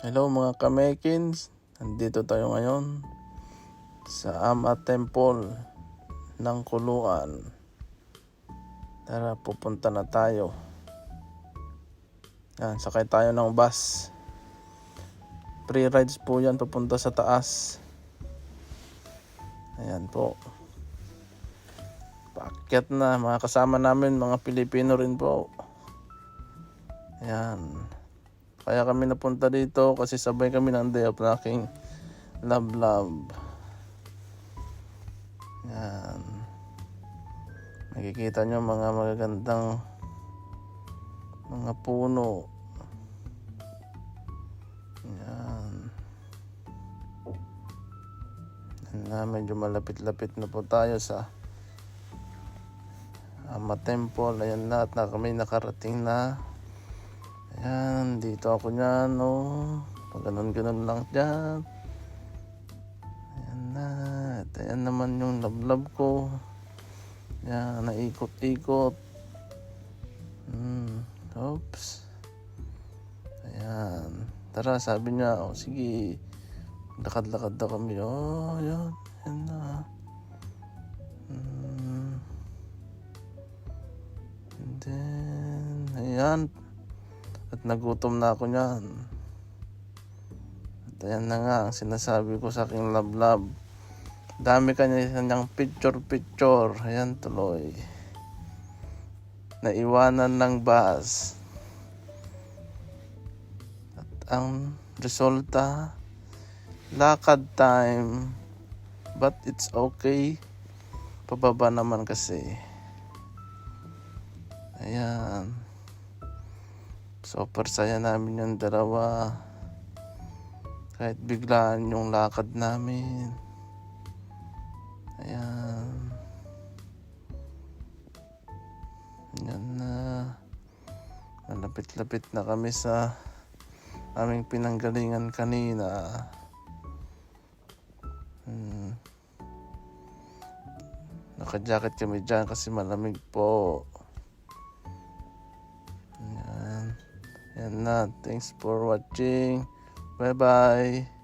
Hello mga kamekins, nandito tayo ngayon sa Ama Temple ng Kuluan. Tara, pupunta na tayo. Yan, sakay tayo ng bus. Free rides po yan papunta sa taas. Ayan po. Paakyat na, mga kasama namin, mga Pilipino rin po. Ayan. Kaya kami napunta dito kasi sabay kami ng day off na aking love love. Yan. Nakikita nyo mga magagandang mga puno. Yan. Yan na, medyo malapit-lapit na po tayo sa Ama Temple. Ayan na, at na kami nakarating na. Ayan, dito ako niyan, oh. Pag ganun-ganun lang dyan. Ayan na. At ayan naman yung lablab ko. Ayan, naikot-ikot. Hmm, oops. Ayan. Tara, sabi niya, oh, sige. Lakad-lakad daw kami. Oh, ayan. Ayan na. Hmm. And then, ayan. At nagutom na ako niyan. At ayan na nga ang sinasabi ko sa aking love-love. Dami kanya kanyang picture-picture. Ayan tuloy. Naiwanan ng bus. At ang resulta, lakad time. But it's okay. Pababa naman kasi. Ayan. Super saya namin yung dalawa. Kahit biglaan yung lakad namin. Ayan. Yan na. Malapit-lapit na kami sa aming pinanggalingan kanina. Hmm. Naka-jacket kami dyan kasi malamig po. Yan. Yan na. Thanks for watching. Bye-bye.